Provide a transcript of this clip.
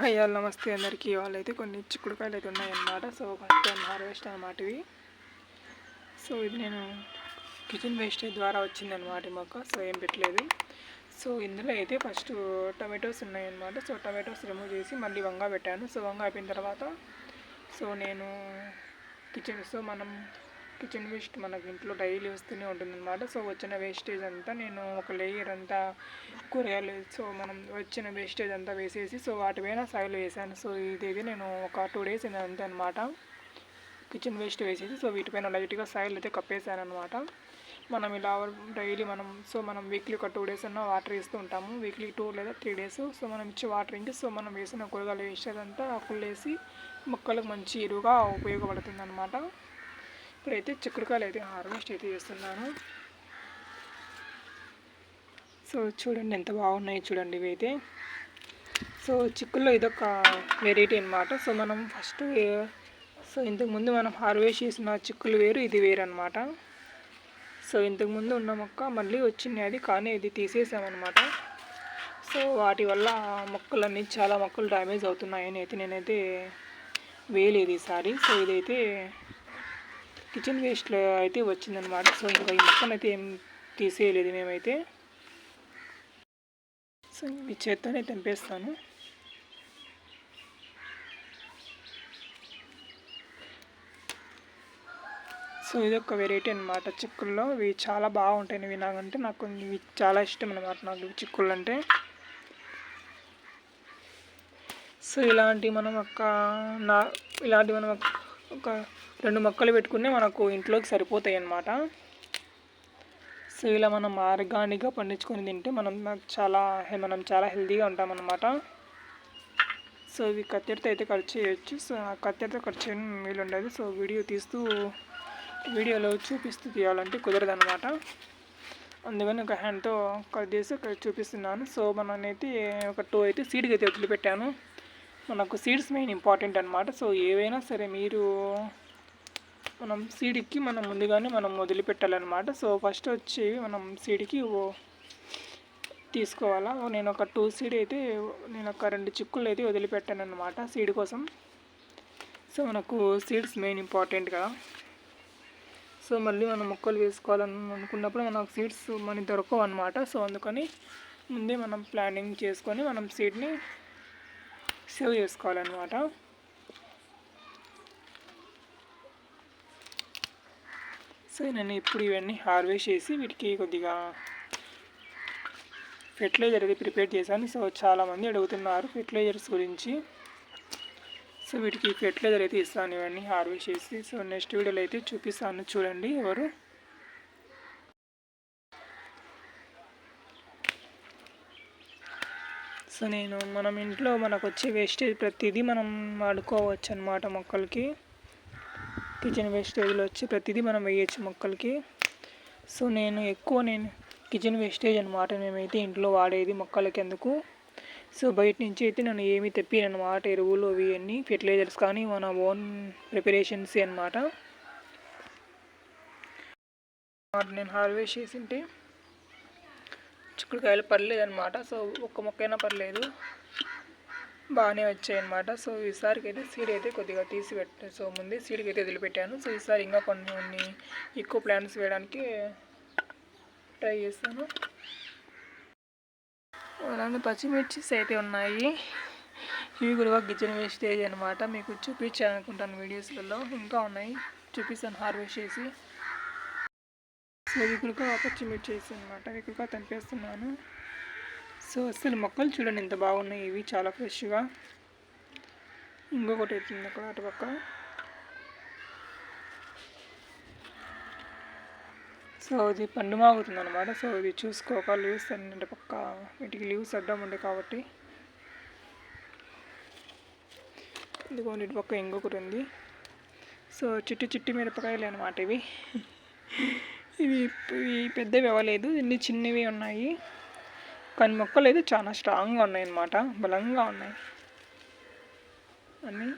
అయ్యా ఆల్ నమస్తే అందరికీ. వాళ్ళైతే కొన్ని చిక్కుడుకాయలు అయితే ఉన్నాయన్నమాట. సో ఫస్ట్ టైం హార్వెస్ట్ అనమాట ఇవి. సో ఇది నేను కిచెన్ వేస్టేజ్ ద్వారా వచ్చిందనమాట అనమాట మొక్క. సో ఏం పెట్టలేదు. సో ఇందులో అయితే ఫస్ట్ టమాటోస్ ఉన్నాయన్నమాట. సో టమాటోస్ రిమూవ్ చేసి మళ్ళీ వంగ పెట్టాను. సో వంగ అయిపోయిన తర్వాత సో నేను కిచెన్ సో మనం కిచెన్ వేస్ట్ మనకి ఇంట్లో డైలీ వస్తూనే ఉంటుందన్నమాట. సో వచ్చిన వేస్టేజ్ అంతా నేను ఒక లేయర్ అంతా కూరగాయలు సో మనం వచ్చిన వేస్టేజ్ అంతా వేసేసి సో వాటి పైన సాయిల్ వేసాను. సో ఇది నేను ఒక టూ డేస్ అంతే అనమాట కిచెన్ వేస్ట్ వేసేసి సో వీటిపైన లైట్గా సాయిల్ అయితే కప్పేసాను అనమాట మనం ఇలా డైలీ మనం సో మనం వీక్లీ ఒక టూ డేస్ అన్న వాటర్ వేస్తూ ఉంటాము. వీక్లీ టూ లేదా త్రీ డేస్ సో మనం ఇచ్చే వాటరింగ్కి సో మనం వేసిన కూరగాయలు వేసేదంతా ఫుల్ వేసి మొక్కలకు మంచి ఎరువుగా ఉపయోగపడుతుంది అనమాట ఇప్పుడైతే చిక్కుడుకాయలు అయితే హార్వెస్ట్ అయితే చేస్తున్నాను. సో చూడండి ఎంత బాగున్నాయి చూడండి ఇవి అయితే సో చిక్కుల్లో ఇదొక వెరైటీ అనమాట సో మనం ఫస్ట్ సో ఇంతకుముందు మనం హార్వెస్ట్ చేసిన చిక్కులు వేరు ఇది వేరు అనమాట సో ఇంతకుముందు ఉన్న మొక్క మళ్ళీ వచ్చింది అది కానీ ఇది తీసేసామన్నమాట. సో వాటి వల్ల మొక్కలన్నీ చాలా మొక్కలు డ్యామేజ్ అవుతున్నాయని అయితే నేనైతే వేయలేదు ఈసారి. సో ఇదైతే కిచెన్ వేస్ట్లో అయితే వచ్చిందనమాట సో ఇంకా ఈ మొక్కను అయితే ఏం తీసేయలేదు మేమైతే. సో ఇవి చేత్తోనే తెంపేస్తాను. సో ఇది ఒక వెరైటీ అనమాట చిక్కుల్లో ఇవి చాలా బాగుంటాయి. ఇవి నాకంటే నాకు ఇవి చాలా ఇష్టం అనమాట నాకు చిక్కుళ్ళు అంటే సో ఇలాంటి మనం ఒక నా ఇలాంటి మనం ఒక రెండు మొక్కలు పెట్టుకునే మనకు ఇంట్లోకి సరిపోతాయి అన్నమాట సో ఇలా మనం ఆర్గానిక్గా పండించుకొని తింటే మనం చాలా మనం చాలా హెల్తీగా ఉంటామన్నమాట. సో ఇవి కత్తెరతో అయితే కట్ చేయొచ్చు. సో ఆ కత్తెరతో కట్ చేయడం వీలు ఉండదు సో వీడియో తీస్తూ వీడియోలో చూపిస్తూ తీయాలంటే కుదరదు అనమాట అందుకని ఒక హ్యాండ్తో కట్ చేసి చూపిస్తున్నాను. సో మననైతే ఒక టూ అయితే సీడ్కి అయితే వదిలిపెట్టాను. మనకు సీడ్స్ మెయిన్ ఇంపార్టెంట్ అనమాట సో ఏవైనా సరే మీరు మనం సీడ్కి మనం ముందుగానే మనం వదిలిపెట్టాలన్నమాట. సో ఫస్ట్ వచ్చి మనం సీడ్కి తీసుకోవాలా? నేను ఒక టూ సీడ్ అయితే నేను ఒక రెండు చిక్కులు అయితే వదిలిపెట్టాను అనమాట సీడ్ కోసం. సో మనకు సీడ్స్ మెయిన్ ఇంపార్టెంట్ కదా. సో మళ్ళీ మనం మొక్కలు వేసుకోవాలని అనుకున్నప్పుడు మనకు సీడ్స్ మనకి దొరకవు అనమాట సో అందుకని ముందే మనం ప్లానింగ్ చేసుకొని మనం సీడ్ని సేవ్ చేసుకోవాలన్నమాట. సో నేను ఇప్పుడు ఇవన్నీ హార్వెస్ట్ చేసి వీటికి కొద్దిగా ఫెర్టిలైజర్ అది ప్రిపేర్ చేశాను. సో చాలామంది అడుగుతున్నారు ఫెర్టిలైజర్స్ గురించి. సో వీటికి ఫెర్టిలైజర్ అయితే ఇస్తాను ఇవన్నీ హార్వెస్ట్ చేసి. సో నెక్స్ట్ వీడియోలో అయితే చూపిస్తాను. చూడండి ఎవరు. సో నేను మనం ఇంట్లో మనకు వచ్చే వేస్టేజ్ ప్రతిదీ మనం వాడుకోవచ్చు అనమాట మొక్కలకి కిచెన్ వేస్టేజ్లో వచ్చి ప్రతిదీ మనం వేయచ్చు మొక్కలకి. సో నేను ఎక్కువ నేను కిచెన్ వేస్టేజ్ అనమాట మేమైతే ఇంట్లో వాడేది మొక్కలకి ఎందుకు. సో బయట నుంచి అయితే నేను ఏమి తెప్పినమాట ఎరువులు అవి అన్నీ ఫెర్టిలైజర్స్ కానీ మన ఓన్ ప్రిపరేషన్స్ అనమాట నేను హార్వెస్ట్ చేసింటే చిక్కుడుకాయలు పర్లేదు అనమాట సో ఒక్క మొక్కైనా పర్లేదు. బాగానే వచ్చాయి అనమాట సో ఈసారికి అయితే సీడ్ అయితే కొద్దిగా తీసి పెట్ట సో ముందే సీడ్కి అయితే వదిలిపెట్టాను. సో ఈసారి ఇంకా కొన్ని కొన్ని ఎక్కువ ప్లాంట్స్ వేయడానికి ట్రై చేస్తాను. అలానే పచ్చిమిర్చిస్ అయితే ఉన్నాయి. ఇవి కూడా కిచెన్ వేస్టేజ్ అనమాట మీకు చూపించాను అనుకుంటాను వీడియోస్లలో ఇంకా ఉన్నాయి. చూపిస్తాను హార్వెస్ట్ చేసి. సో వికులుగా పచ్చిమిర్చి వేసి అనమాట వికులుగా తెంపేస్తున్నాను. సో అసలు మొక్కలు చూడండి ఎంత బాగున్నాయి. ఇవి చాలా ఫ్రెష్గా. ఇంకొకటి అవుతుంది అక్కడ అటుపక్క. సో ఇది పండు మాగుతుంది అనమాట సో ఇది చూసుకోక లీవ్స్ అన్ని పక్క వీటికి లీవ్స్ అడ్డం ఉండే కాబట్టి. ఇదిగో ఇటు పక్క ఇంకొకటి ఉంది. సో చిట్టి చిట్టి మిరపకాయలు అనమాట ఇవి. ఇవి ఇవి పెద్దవి అవ్వలేదు. ఇన్ని చిన్నవి ఉన్నాయి. కానీ మొక్కలు అయితే చాలా స్ట్రాంగ్గా ఉన్నాయి అన్నమాట బలంగా ఉన్నాయి. అని